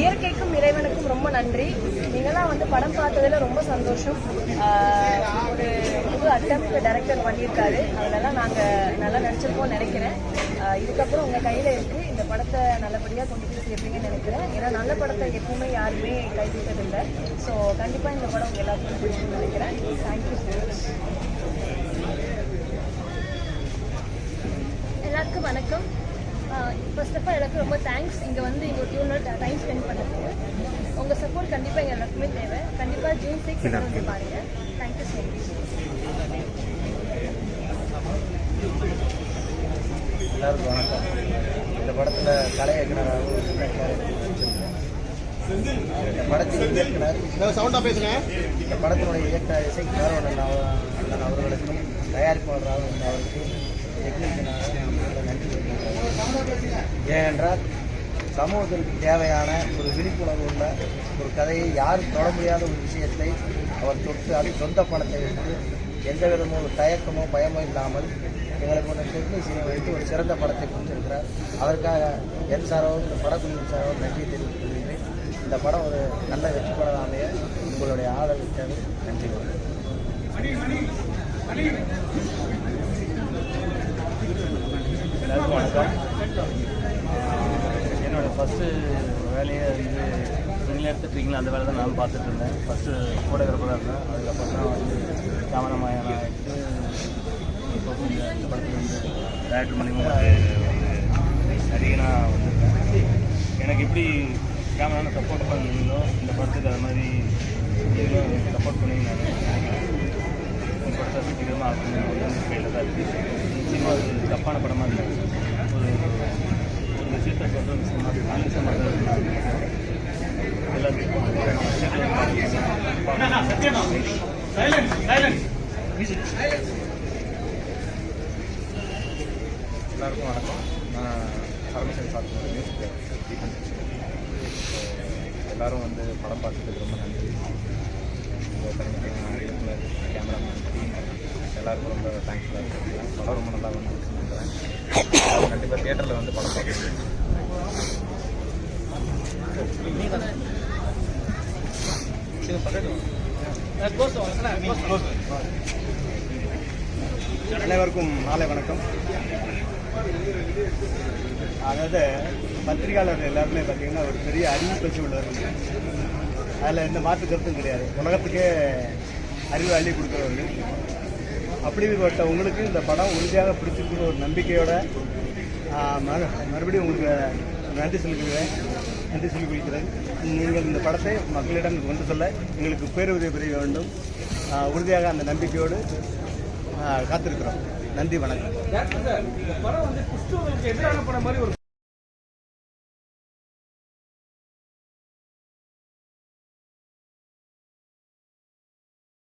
இயற்கைக்கும் இறைவனுக்கும் ரொம்ப நன்றி. நீங்களாம் வந்து படம் பார்த்ததுல ரொம்ப சந்தோஷம். அட்டம் டைரக்டர் பண்ணியிருக்காரு. அதெல்லாம் நாங்கள் நல்லா நடிச்சிருக்கோம்னு நினைக்கிறேன். இதுக்கப்புறம் உங்கள் கையில் இருக்குது இந்த படத்தை நல்லபடியாக கொண்டு போய் சேர்ப்பீங்கன்னு நினைக்கிறேன். ஏன்னா நல்ல படத்தை எப்பவுமே யாருமே கைவிட்டதில்லை. ஸோ கண்டிப்பாக இந்த படம் உங்கள் எல்லாத்துக்கும் பிடிக்கும்னு நினைக்கிறேன். தேங்க்யூ ஸோ மச் எல்லாருக்கும் வணக்கம். ஃபர்ஸ்ட் ஆஃப் ஆல் எல்லாருக்கும் ரொம்ப தேங்க்ஸ் இங்கே வந்து இங்கே ஒரு டியூனோட டைம் ஸ்பெண்ட் பண்ணதுக்கு. உங்கள் சப்போர்ட் கண்டிப்பாக எங்கள் எல்லாருக்குமே தேவை. கண்டிப்பாக ஜூன் சிக்ஸ் வந்து பாருங்கள் தேங்க்யூ ஸோ மச் எல்லாருக்கும் வணக்கம். இந்த படத்தில் கலை இயக்குனராகவும் சின்ன கேரக்டர் நடிச்சிருக்கேன் இந்த படத்தின் இயக்குனர் சவுண்டா பேசுங்க. இந்த படத்தினுடைய இயக்குனர் இசை கேரவன் அண்ணன் அவர்களுக்கும் தயாரிப்பாளராகவும் அவருக்கு டெக்னீஷியனாக அவர்களுக்கு நன்றி. ஏனென்றால் சமூகத்திற்கு தேவையான ஒரு விழிப்புணர்வு உள்ள ஒரு கதையை யாரும் தொட முடியாத ஒரு விஷயத்தை அவர் தொட்டு அது சொந்த பணத்தை வைத்து எந்த விதமும் ஒரு தயக்கமோ பயமோ இல்லாமல் எங்களுக்கு ஒரு டெக்னீஷியனை வைத்து ஒரு சிறந்த படத்தை கொடுத்திருக்கிறார். அதற்காக என் சார்பாகவும் இந்த படக்குழுவின் சார்பாகவும் நன்றி தெரிவித்துக் கொள்கிறேன் இந்த படம் ஒரு நல்ல வெற்றி படம் அமைய உங்களுடைய ஆதரவு தேவை நன்றி எல்லாருக்கும் வணக்கம். என்னோட ஃபஸ்ட்டு வேலையை வந்து நீங்கள் எடுத்துட்டீங்களா அந்த வேலை தான் நான் பார்த்துட்டு இருந்தேன். ஃபஸ்ட்டு ஃபோட்டோகிராஃபராக இருந்தேன் அதுக்கப்புறம் தான் வந்து கேமராமேன் ஆகிட்டு இப்போ இந்த இந்த படத்தில் வந்து டேரக்டர் மூலிமா நடிகனாக வந்திருக்கேன். எனக்கு எப்படி கேமரான சப்போர்ட் பண்ணீங்களோ இந்த படத்துக்கு அது மாதிரி சப்போர்ட் பண்ணி நான் நினைக்கிறேன். படத்தை சீக்கிரமாக ஆக்கணும் அப்படின்னு கையில் தான் இருக்குது நிச்சயமாக அது தப்பான படமாக இல்லை ஒரு ஒரு விஷயத்தை சொல்கிற விஷயமாக ஆங்கிலமாக தான் இருக்கு. எல்லாத்துக்கும் எல்லாருக்கும் வணக்கம். நான் பரமேஸ்வரன் சாப்பிட்டு மியூசிக் தீபன். எல்லாரும் வந்து படம் பார்த்ததுக்கு ரொம்ப நன்றி. இந்த தனியாக இயக்குனர் கேமராமேன் டீம் எல்லாருக்கும் ரொம்ப தேங்க்ஸ்ஃபுல்லாக இருக்கேன். படம் ரொம்ப நல்லா வந்து நம்புகிறேன் கண்டிப்பாக தியேட்டரில் வந்து படம் பார்க்கணும். அனைவருக்கும் மாலை வணக்கம். அதாவது பத்திரிகையாளர் எல்லாருமே பார்த்தீங்கன்னா ஒரு பெரிய அறிவு உள்ளவர்கள். அதில் எந்த மாற்று கருத்தும் கிடையாது. உலகத்துக்கே அறிவு அள்ளி கொடுக்குறவர்கள். அப்படிப்பட்ட உங்களுக்கு இந்த படம் உறுதியாக பிடிச்சிருக்கிற ஒரு நம்பிக்கையோட மறுபடியும் உங்களுக்கு நன்றி சொல்லிக்கிறேன் நன்றி சொல்லிக் கொடுக்கிறேன் நீங்கள் இந்த படத்தை மக்களிடம் கொண்டு சொல்ல எங்களுக்கு பேருதவி புரிய வேண்டும். உறுதியாக அந்த நம்பிக்கையோடு காத்திருக்கிறோம். நன்றி வணக்கம்.